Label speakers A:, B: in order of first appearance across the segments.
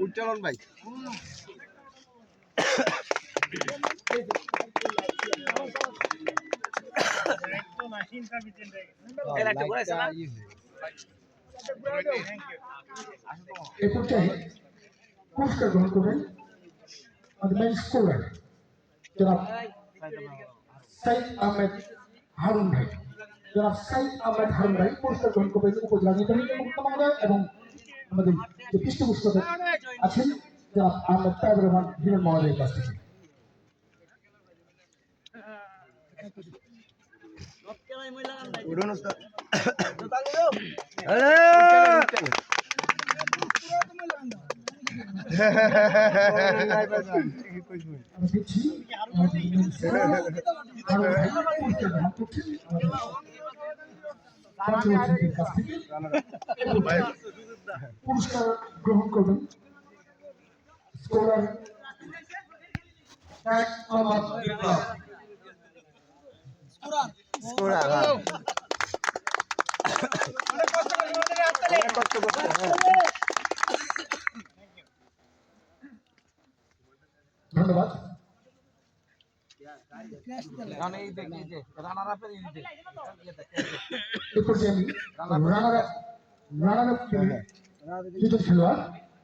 A: উচ্চারণ ভাই
B: পুরস্কার গ্রহণ করবেন আমাদের স্কোলার জনাব সাইদ আহমেদ হারুন ভাই। জনাব সাইদ আহমেদ হারুন ভাই পুরস্কার গ্রহণ করবেন উপজেলা নির্বাহী কর্মকর্তা মহোদয় এবং আমাদের যে পৃষ্ঠপোষক আছেন? জনাব আহমেদ রহমান হিরণ করছেন কাছ থেকে। পুরস্কার গ্রহণ করবেন। স্কলার এক আমার বিপ্লব ধন্যবাদ। রানার খেলোয়াড়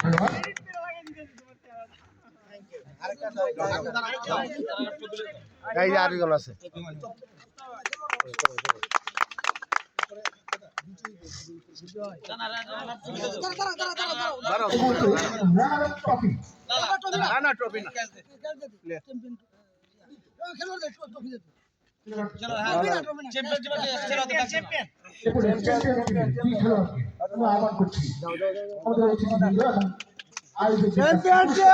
B: খেলোয়াড়
A: আরেকজন আছে
B: রানার ট্রফি
A: না না ট্রফি না
B: এরপরে চ্যাম্পিয়ন টিমের দুই খেলোয়াড়কে আমরা আহ্বান করছি আমাদের অতিথিবৃন্দ এবং আয়োজক চ্যাম্পিয়নশিপ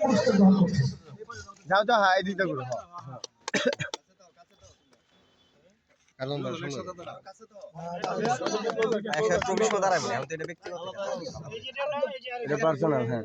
B: পুরস্কার গ্রহণ করছে
A: যাও যাও হ্যাঁ এই দিকটা করো হ্যাঁ কারণ এটা পার্সোনাল হ্যাঁ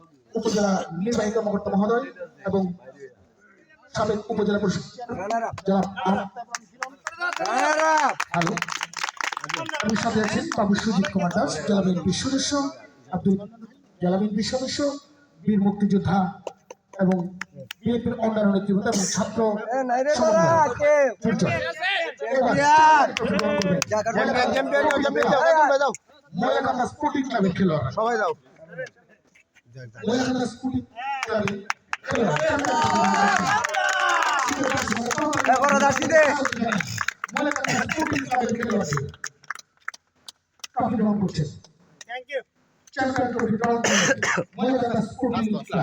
B: উপজেলা নির্বাহী কর্মকর্তা মহোদয় এবং সাবেক উপজেলা পরিষদ আমি সাথে আছেন বাবু সুজিত কুমার দাস জেলা বিএনপির সদস্য আব্দুল জেলা বিএনপির সদস্য বীর মুক্তিযোদ্ধা এবং বিএনপির অন্যান্য নেতৃবৃন্দ এবং ছাত্র গ্রহণ করবেন।
A: চ্যাম্পিয়ন চ্যাম্পিয়ন যাও
B: ময়নাকান্দা স্পোর্টিং ক্লাবের খেলোয়াড়
A: সবাই যাও
B: ময়নাকান্দা স্পোর্টিং ক্লাবের ময়নাকান্দা স্পোর্টিং ক্লাবের খেলোয়াড় ট্রফি গ্রহণ করছেন চ্যাম্পিয়ন ট্রফি গ্রহণ করছেন ময়নাকান্দা স্পোর্টিং ক্লাব